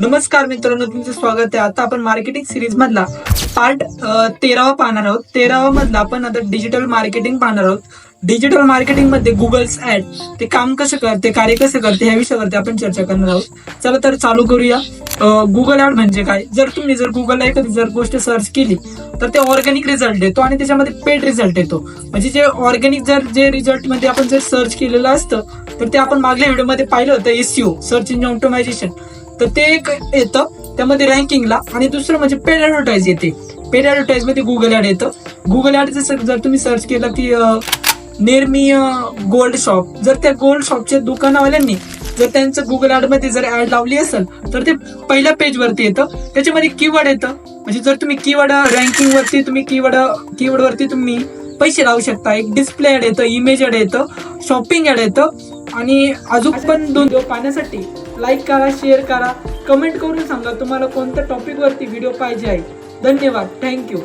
नमस्कार मित्रांनो तुमचं स्वागत आहे. आता आपण मार्केटिंग सिरीज मधला पार्ट तेरावा पाहणार आहोत. तेरावा मधला आपण आता डिजिटल मार्केटिंग पाहणार आहोत. डिजिटल मार्केटिंगमध्ये गुगल्स ऍड ते काम कसं करते कार्य कसं करते ह्या विषयावरती आपण चर्चा करणार आहोत. चला तर चालू करूया. गुगल ऍड म्हणजे काय? जर तुम्ही जर गुगलला एखादी जर गोष्ट सर्च केली तर ते ऑर्गॅनिक रिझल्ट येतो आणि त्याच्यामध्ये पेड रिझल्ट येतो. म्हणजे जे ऑर्गॅनिक जर जे रिझल्टमध्ये आपण जर सर्च केलेलं असतं तर ते आपण मागल्या व्हिडिओमध्ये पाहिलं होतं एसईओ सर्च इंजिन ऑटोमायझेशन तर ते एक येतं त्यामध्ये रँकिंगला आणि दुसरं म्हणजे पेड ऍडव्हर्टाईज येते. पेड ऍडव्हर्टाईजमध्ये गुगल ऍड येतं. गुगल ऍड जर तुम्ही सर्च केलं की नेरमी गोल्ड शॉप जर त्या गोल्ड शॉपच्या दुकानावाल्यांनी जर त्यांचं गुगल ऍडमध्ये जर ऍड लावली असेल तर ते पहिल्या पेजवरती येतं. त्याच्यामध्ये कीवर्ड येतं. म्हणजे जर तुम्ही कीवर्ड रँकिंग वरती तुम्ही कीवर्ड कीवर्ड वरती तुम्ही पैसे लावू शकता. एक डिस्प्ले ऍड येतं इमेज ऍड येतं शॉपिंग ऍड येतं. आणि अजून पण दोन पाण्यासाठी पाहण्यासाठी लाईक करा शेअर करा कमेंट करून सांगा तुम्हाला कोणत्या टॉपिकवरती व्हिडिओ पाहिजे आहे. धन्यवाद. थँक्यू